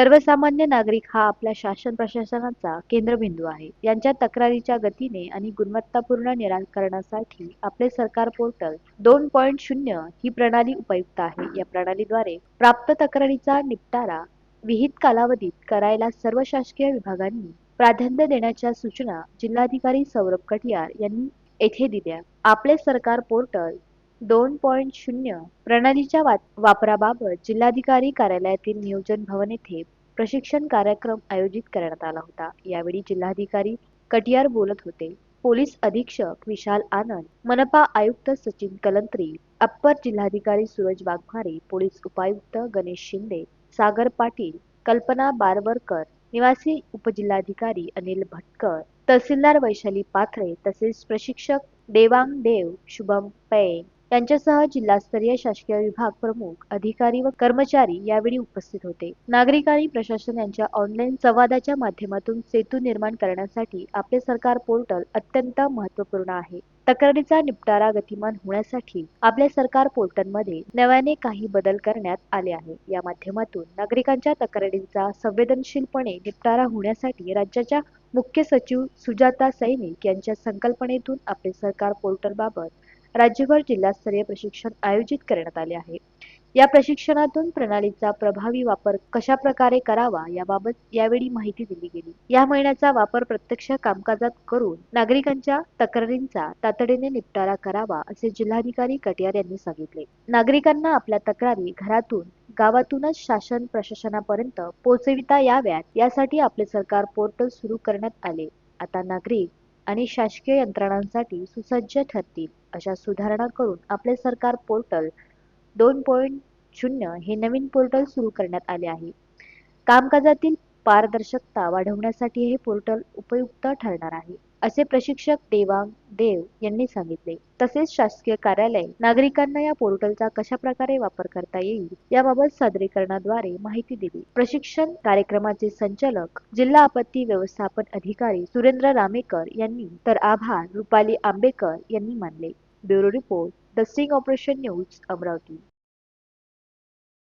सर्वसामान्य नागरिक हा आपल्या शासन प्रशासनाचा केंद्रबिंदू आहे. यांच्या तक्रारीच्या गतीने आणि गुणवत्तापूर्ण निराकरणासाठी आपले सरकार पोर्टल दोन पॉईंट शून्य ही प्रणाली उपयुक्त आहे. या प्रणालीद्वारे प्राप्त तक्रारीचा निपटारा विहित कालावधीत करायला सर्व शासकीय विभागांनी प्राधान्य देण्याच्या सूचना जिल्हाधिकारी सौरभ कटियार यांनी येथे दिल्या. आपले सरकार पोर्टल दोन पॉईंट शून्य प्रणालीच्या वापराबाबत जिल्हाधिकारी कार्यालयातील नियोजन भवन येथे प्रशिक्षण कार्यक्रम आयोजित करण्यात आला होता. यावेळी जिल्हाधिकारी कटियार बोलत होते. पोलीस अधीक्षक विशाल आनंद मनपा आयुक्त सचिन कलंत्री अप्पर जिल्हाधिकारी सूरज वाघमारे पोलीस उपायुक्त गणेश शिंदे सागर पाटील कल्पना बारवरकर निवासी उपजिल्हाधिकारी अनिल भटकर तहसीलदार वैशाली पाथरे तसेच प्रशिक्षक देवांग देव शुभम पै यांच्यासह जिल्हास्तरीय शासकीय विभाग प्रमुख अधिकारी व कर्मचारी यावेळी उपस्थित होते. नागरिक आणि प्रशासन यांच्या ऑनलाईन संवादाच्या माध्यमातून सेतू निर्माण करण्यासाठी आपले सरकार पोर्टल अत्यंत महत्त्वपूर्ण आहे. तक्रारीचा निपटारा गतिमान होण्यासाठी आपल्या सरकार पोर्टलमध्ये नव्याने काही बदल करण्यात आले आहे या माध्यमातून नागरिकांच्या तक्रारींचा संवेदनशीलपणे निपटारा होण्यासाठी राज्याच्या मुख्य सचिव सुजाता सैनिक यांच्या संकल्पनेतून आपले सरकार पोर्टल बाबत राज्यभर जिल्हास्तरीय प्रशिक्षण आयोजित करण्यात आले आहे. या प्रशिक्षणातून प्रणालीचा प्रभावी वापर कशा प्रकारे करावा याबाबत यावेळी माहिती दिली गेली. या महिन्याचा वापर प्रत्यक्ष कामकाजात करून नागरिकांच्या तक्रारींचा तातडीने निपटारा करावा असे जिल्हाधिकारी कटियार यांनी सांगितले. नागरिकांना आपल्या तक्रारी घरातून गावातूनच शासन प्रशासनापर्यंत पोहोचविता याव्यात यासाठी आपले सरकार पोर्टल सुरू करण्यात आले. आता नागरिक आणि शासकीय यंत्रणांसाठी सुसज्ज ठरतील. अशा सुधारणा करून आपले सरकार पोर्टल दोन पॉईंट शून्य हे नवीन पोर्टल सुरू करण्यात आले आहे. कामकाजातील पारदर्शकता वाढवण्यासाठी हे पोर्टल उपयुक्त ठरणार आहे. असे प्रशिक्षक देवांग देव यांनी सांगितले. तसेच शासकीय कार्यालय नागरिकांना या पोर्टलचा कशा प्रकारे वापर करता येईल याबाबत सादरीकरणाद्वारे माहिती दिली. प्रशिक्षण कार्यक्रमाचे संचालक जिल्हा आपत्ती व्यवस्थापन अधिकारी सुरेंद्र रामेकर यांनी तर आभार रुपाली आंबेकर यांनी मानले. Bureau report the sting operation news Amravati.